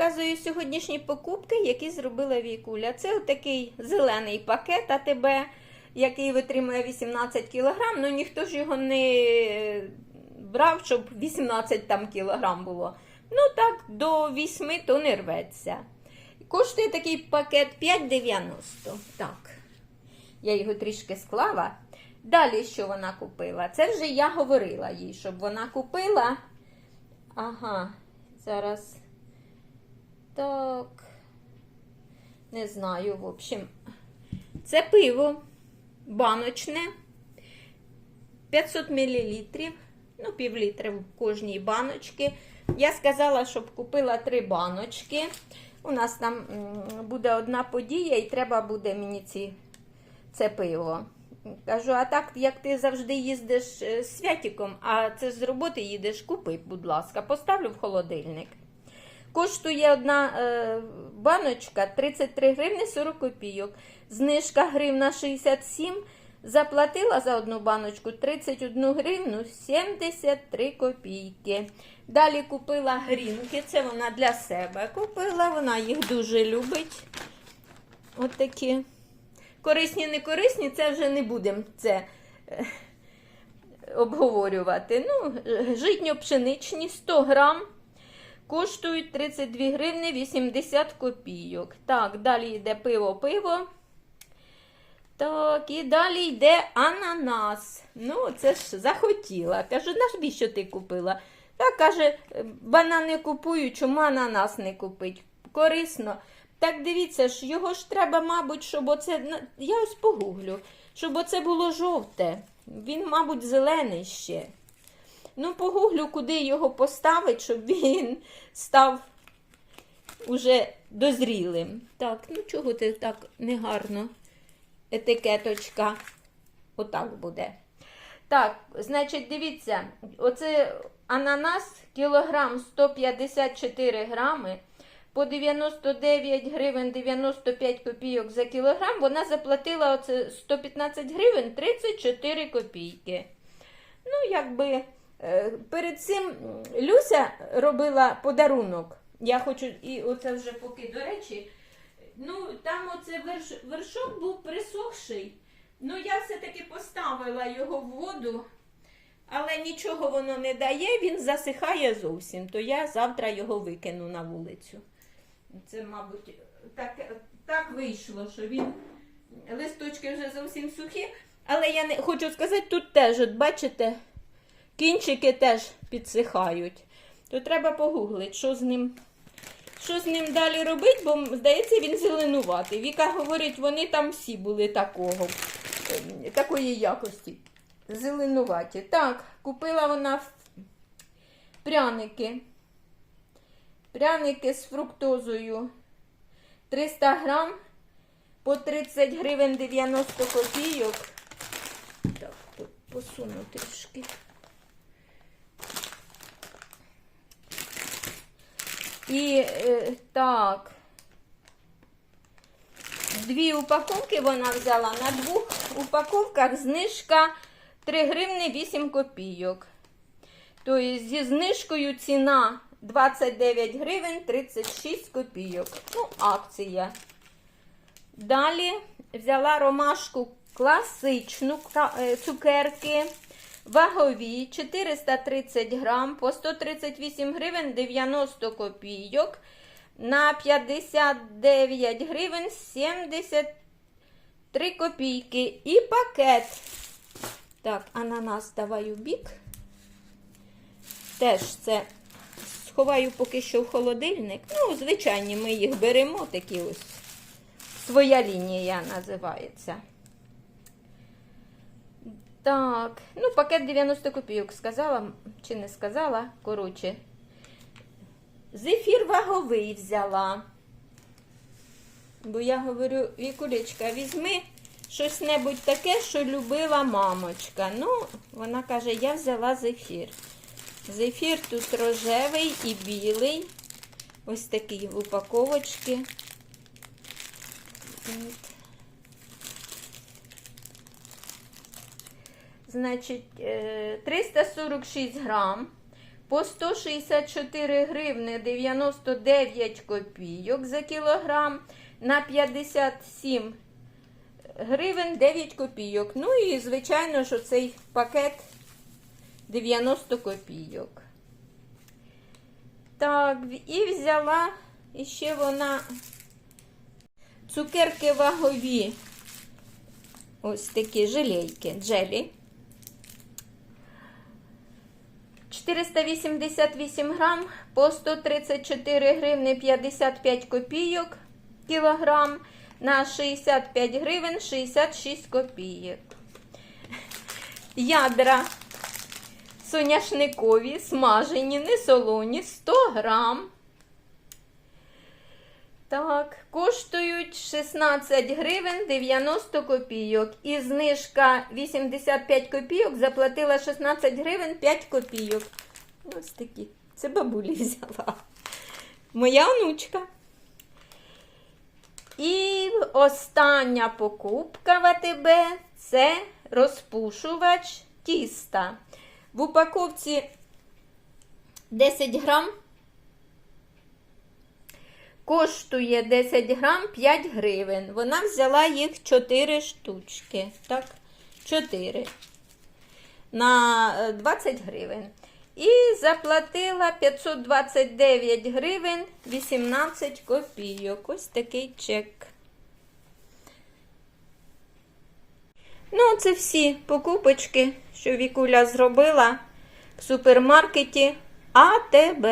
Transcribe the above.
показую сьогоднішні покупки, які зробила Вікуля. Це отакий зелений пакет АТБ, який витримує 18 кг. Ну ніхто ж його не брав, щоб 18 там кілограм було. Ну так, до 8 то не рветься. Коштує такий пакет 5,90. Так, я його трішки склала. Далі, що вона купила? Це вже я говорила їй, щоб вона купила. Ага, зараз. Так. Не знаю, в общем. Це пиво баночне. 500 мл. Ну, пів літра в кожній баночці. Я сказала, щоб купила три баночки. У нас там буде одна подія, і треба буде мені ці, це пиво. Кажу, а так, як ти завжди їздиш е, з святіком, а це з роботи їдеш, купи, будь ласка, поставлю в холодильник. Коштує одна е, баночка 33 гривні 40 копійок. Знижка гривна 67. Заплатила за одну баночку 31 гривну 73 копійки. Далі купила грінки, це вона для себе купила, вона їх дуже любить. От такі. Корисні, не корисні, це вже не будемо це е, обговорювати. Ну, житньо-пшеничні 100 грам коштують 32 гривни 80 копійок. Так, далі йде пиво-пиво. Так, і далі йде ананас. Ну, це ж захотіла. Кажу, навіщо ти купила? Та каже, банани купую, чому ананас не купить? Корисно. Так дивіться ж, його ж треба, мабуть, щоб оце. Я ось погуглю, щоб оце було жовте. Він, мабуть, зелений ще. Ну, погуглю, куди його поставити, щоб він став уже дозрілим. Так, ну чого ти так негарно? Етикеточка. Отак буде. Так, значить, дивіться, оце ананас кілограм 154 грами. По 99 гривень 95 копійок за кілограм вона заплатила оце 115 гривень 34 копійки. Ну, якби перед цим Люся робила подарунок. Я хочу, і оце вже поки, до речі, ну там оце верш, вершок був присохший. Ну, я все-таки поставила його в воду, але нічого воно не дає, він засихає зовсім, то я завтра його викину на вулицю. Це, мабуть, так, так вийшло, що він листочки вже зовсім сухі. Але я не хочу сказати, тут теж, от бачите, кінчики теж підсихають. То треба погуглити, що з ним. Що з ним далі робити, бо здається, він зеленуватий. Віка говорить, вони там всі були такого, е, такої якості. Зеленуваті. Так, купила вона пряники. Пряники з фруктозою 300 грам по 30 гривень 90 копійок. Так, по- посуну трішки. І е, так. Дві упаковки вона взяла. На двох упаковках знижка 3 гривни 8 копійок. Тобто зі знижкою ціна 29 гривень 36 копійок. Ну, акція. Далі взяла ромашку класичну е, цукерки. Вагові 430 грам по 138 гривень 90 копійок. На 59 гривень 73 копійки. І пакет. Так, ананас давай бік. Теж це сховаю поки що в холодильник. Ну, звичайні, ми їх беремо, такі ось. Своя лінія називається. Так, ну, пакет 90 копійок сказала чи не сказала. Коротше. Зефір ваговий взяла. Бо я говорю, Вікулечка, візьми щось небудь таке, що любила мамочка. Ну, вона каже, я взяла зефір. Зефір тут рожевий і білий. Ось такі в упаковочки. Значить, е, 346 грам по 164 гривни 99 копійок за кілограм на 57 гривень 9 копійок. Ну і, звичайно, що цей пакет 90 копійок. Так, і взяла іще вона цукерки вагові. Ось такі желейки, джелі. 488 грам по 134 гривни 55 копійок кілограм на 65 гривень 66 копійок. Ядра соняшникові, смажені, не солоні, 100 грам. Так, коштують 16 гривень 90 копійок. І знижка 85 копійок заплатила 16 гривень 5 копійок. Ось такі. Це бабулі взяла. Моя онучка. І остання покупка в АТБ це розпушувач тіста. В упаковці 10 грам. Коштує 10 грам 5 гривень. Вона взяла їх 4 штучки. Так, 4 на е, 20 гривень. І заплатила 529 гривень 18 копійок. Ось такий чек. Ну, це всі покупочки, що Вікуля зробила в супермаркеті АТБ.